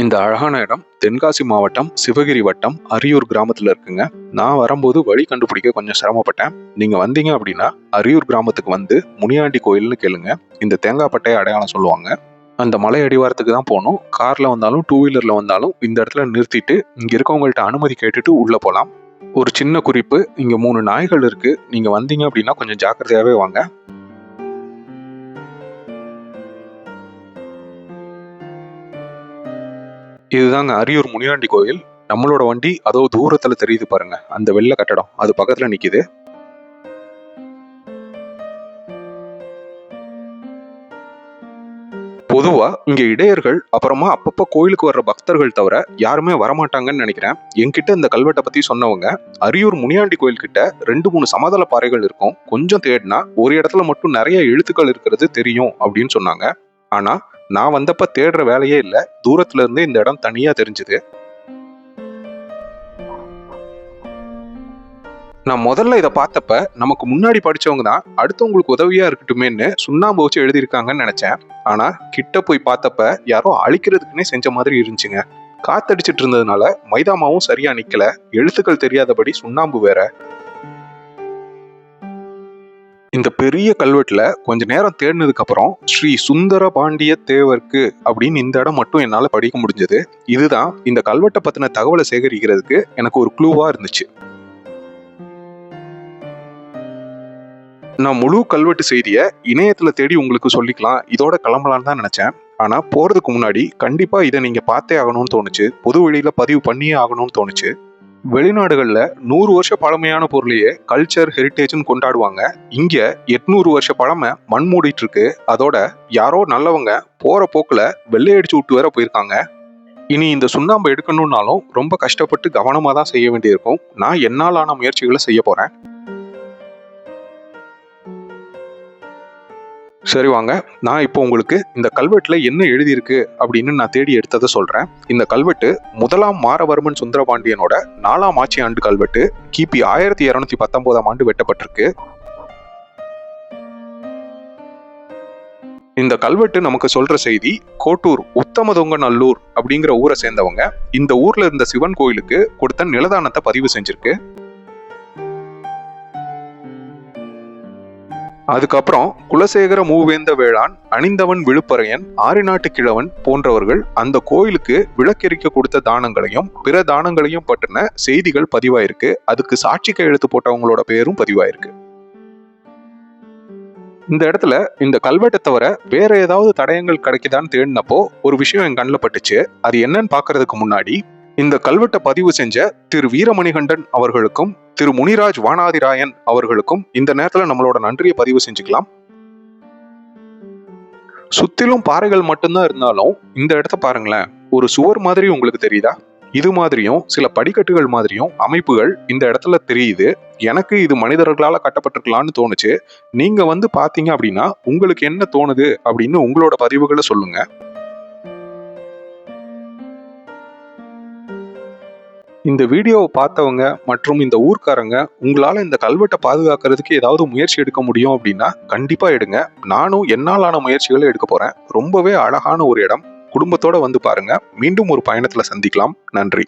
இந்த அழகான இடம் தென்காசி மாவட்டம் சிவகிரி வட்டம் அரியூர் கிராமத்துல இருக்குங்க. நான் வரும்போது வழி கண்டுபிடிக்க கொஞ்சம் சிரமப்பட்டேன். நீங்க வந்தீங்க அப்படின்னா அரியூர் கிராமத்துக்கு வந்து முனியாண்டி கோயில்னு கேளுங்க. இந்த தேங்காய் பட்டையை அடையாளம் சொல்லுவாங்க. அந்த மலை அடிவாரத்துக்கு தான் போகணும். கார்ல வந்தாலும் டூ வீலர்ல வந்தாலும் இந்த இடத்துல நிறுத்திட்டு இங்க இருக்கவங்கள்ட்ட அனுமதி கேட்டுட்டு உள்ள போகலாம் ஒரு சின்ன குறிப்பு இங்க மூணு நாய்கள் இருக்கு. நீங்க வந்தீங்க அப்படின்னா கொஞ்சம் ஜாக்கிரதையாவே வாங்க. இதுதாங்க அரியூர் முனியாண்டி கோயில். நம்மளோட வண்டி அதோ தூரத்தில் தெரியுது பாருங்க. அந்த வெள்ளை கட்டடம். அது பக்கத்தில் நிற்கிது பொதுவா இங்க இடையர்கள் அப்புறமா அப்பப்ப கோயிலுக்கு வர்ற பக்தர்கள் தவிர யாருமே வரமாட்டாங்கன்னு நினைக்கிறேன். என்கிட்ட இந்த கல்வெட்டை பத்தி சொன்னவங்க அரியூர் முனியாண்டி கோயில் கிட்ட ரெண்டு மூணு சமதள பாறைகள் இருக்கும். கொஞ்சம் தேடினா ஒரு இடத்துல மட்டும் நிறைய எழுத்துக்கள் இருக்கிறது தெரியும் அப்படின்னு சொன்னாங்க. ஆனா நான் வந்தப்ப தேடுற வேலையே இல்லை. தூரத்துல இருந்தே இந்த இடம் தனியா தெரிஞ்சுது. நான் முதல்ல இதை பார்த்தப்ப நமக்கு முன்னாடி படிச்சவங்க தான் அடுத்தவங்களுக்கு உதவியா இருக்கட்டுமேன்னு சுண்ணாம்பு வச்சு எழுதியிருக்காங்கன்னு நினைச்சேன். ஆனா கிட்ட போய் பார்த்தப்ப யாரோ அழிக்கிறதுக்குன்னே செஞ்ச மாதிரி இருந்துச்சுங்க. காத்தடிச்சிட்டு இருந்ததுனால மைதாமாவும் சரியா நிக்கல. எழுத்துக்கள் தெரியாதபடி சுண்ணாம்பு வேற. இந்த பெரிய கல்வெட்டில் கொஞ்ச நேரம் தேடினதுக்கப்புறம் ஸ்ரீ சுந்தர பாண்டிய தேவர்க்கு அப்படின்னு இந்த இடம் மட்டும் என்னால் படிக்க முடிஞ்சது. இதுதான் இந்த கல்வெட்டை பற்றின தகவலை சேகரிக்கிறதுக்கு எனக்கு ஒரு க்ளூவாக இருந்துச்சு. நான் முழு கல்வெட்டு செய்தியை இணையத்தில் தேடி உங்களுக்கு சொல்லிக்கலாம். இதோட கிளம்பலான்னு தான் நினச்சேன். ஆனால் போகிறதுக்கு முன்னாடி கண்டிப்பாக இதை நீங்கள் பார்த்தே ஆகணும்னு தோணுச்சு. பொது வழியில் பதிவு பண்ணியே ஆகணும்னு தோணுச்சு. வெளிநாடுகளில் நூறு வருஷ பழமையான பொருளையே கல்ச்சர் ஹெரிட்டேஜ்னு கொண்டாடுவாங்க. இங்கே எட்நூறு வருஷ பழமை மண் மூடிட்டு இருக்கு அதோட யாரோ நல்லவங்க போற போக்கில் வெள்ளையடிச்சு விட்டு வேற போயிருக்காங்க. இனி இந்த சுண்ணாம்பு எடுக்கணும்னாலும் ரொம்ப கஷ்டப்பட்டு கவனமாக தான் செய்ய வேண்டியிருக்கும். நான் என்னாலான முயற்சிகளை செய்ய போகிறேன் சரி வாங்க நான் இப்போ உங்களுக்கு இந்த கல்வெட்டில் என்ன எழுதியிருக்கு அப்படின்னு நான் தேடி எடுத்ததை சொல்கிறேன் இந்த கல்வெட்டு முதலாம் மாரவர்மன் சுந்தரபாண்டியனோட நாலாம் ஆட்சி ஆண்டு கல்வெட்டு கிபி ஆயிரத்தி இரநூத்தி பத்தொன்பதாம் ஆண்டு வெட்டப்பட்டிருக்கு. இந்த கல்வெட்டு நமக்கு சொல்ற செய்தி கோட்டூர் உத்தமதொங்க நல்லூர் அப்படிங்கிற ஊரை சேர்ந்தவங்க. இந்த ஊர்ல இருந்த சிவன் கோயிலுக்கு கொடுத்த நிலதானத்தை பதிவு செஞ்சிருக்கு. அதுக்கப்புறம் குலசேகர மூவேந்த வேளான் அணிந்தவன் விழுப்பறையன் ஆரிநாட்டு கிழவன் போன்றவர்கள் அந்த கோயிலுக்கு விளக்கெரிக்க கொடுத்த தானங்களையும் பிற தானங்களையும் பற்றின செய்திகள் பதிவாயிருக்கு. அதுக்கு சாட்சி கையெழுத்து போட்டவங்களோட பேரும் பதிவாயிருக்கு. இந்த இடத்துல இந்த கல்வெட்டை தவிர வேற ஏதாவது தடயங்கள் கிடைக்குதான்னு தேடினப்போ ஒரு விஷயம் என் கண்ணில் பட்டுச்சு. அது என்னன்னு பாக்குறதுக்கு முன்னாடி இந்த கல்வெட்டை பதிவு செஞ்ச திரு வீரமணிகண்டன் அவர்களுக்கும் திரு முனிராஜ் வானாதிராயன் அவர்களுக்கும் இந்த நேரத்தில் நம்மளோட நன்றியை பதிவு செஞ்சுக்கலாம். சுத்திலும் பாறைகள் மட்டும்தான் இருந்தாலும் இந்த இடத்த பாருங்களேன். ஒரு சுவர் மாதிரி உங்களுக்கு தெரியுதா? இது மாதிரியும் சில படிக்கட்டுகள் மாதிரியும் அமைப்புகள் இந்த இடத்துல தெரியுது. எனக்கு இது மனிதர்களால் கட்டப்பட்டிருக்கலாம்னு தோணுச்சு. நீங்க வந்து பாத்தீங்க அப்படின்னா உங்களுக்கு என்ன தோணுது அப்படின்னு உங்களோட பதிவுகளை சொல்லுங்க. இந்த வீடியோவை பார்த்தவங்க மற்றும் இந்த ஊர்க்காரங்க உங்களால் இந்த கல்வெட்டை பாதுகாக்கிறதுக்கு ஏதாவது முயற்சி எடுக்க முடியும் அப்படின்னா கண்டிப்பாக எடுங்க. நானும் என்னாலான முயற்சிகளை எடுக்க போகிறேன் ரொம்பவே அழகான ஒரு இடம். குடும்பத்தோடு வந்து பாருங்க. மீண்டும் ஒரு பயணத்தில் சந்திக்கலாம். நன்றி.